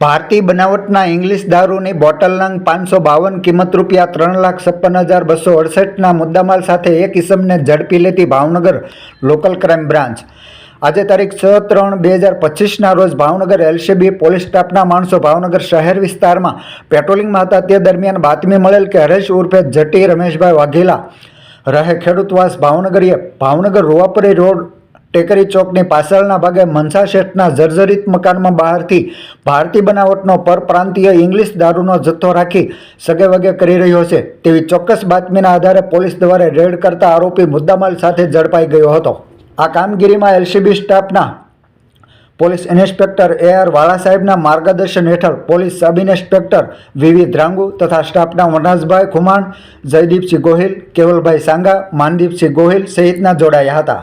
ભારતીય બનાવટના ઇંગ્લિશ દારૂની બોટલ નંગ પાંચસો બાવન કિંમત રૂપિયા ત્રણ લાખ છપ્પન હજાર બસો અડસઠના મુદ્દામાલ સાથે એક ઇસમને ઝડપી લેતી ભાવનગર લોકલ ક્રાઇમ બ્રાન્ચ. આજે તારીખ છ ત્રણ બે હજાર પચીસના રોજ ભાવનગર એલસીબી પોલીસ સ્ટાફના માણસો ભાવનગર શહેર વિસ્તારમાં પેટ્રોલિંગમાં હતા. તે દરમિયાન બાતમી મળેલ કે હરેશ ઉર્ફે જટી રમેશભાઈ વાઘેલા રહે ખેડૂતવાસ ભાવનગરીએ ભાવનગર રોવાપરી રોડ ટેકરી ચોકની પાછળના ભાગે મનસા શેઠના જર્જરિત મકાનમાં બહારથી ભારતીય બનાવટનો પરપ્રાંતીય ઇંગ્લિશ દારૂનો જથ્થો રાખી સગે વગે કરી રહ્યો છે. તેવી ચોક્કસ બાતમીના આધારે પોલીસ દ્વારા રેડ કરતા આરોપી મુદ્દામાલ સાથે ઝડપાઈ ગયો હતો. આ કામગીરીમાં એલસીબી સ્ટાફના પોલીસ ઇન્સ્પેક્ટર એ આર વાળા સાહેબના માર્ગદર્શન હેઠળ police sub inspector V V Dhrangu તથા સ્ટાફના વનરાજભાઈ ખુમાણ, જયદીપસિંહ ગોહિલ, કેવલભાઈ સાંગા, માનદીપસિંહ ગોહિલ સહિતના જોડાયા હતા.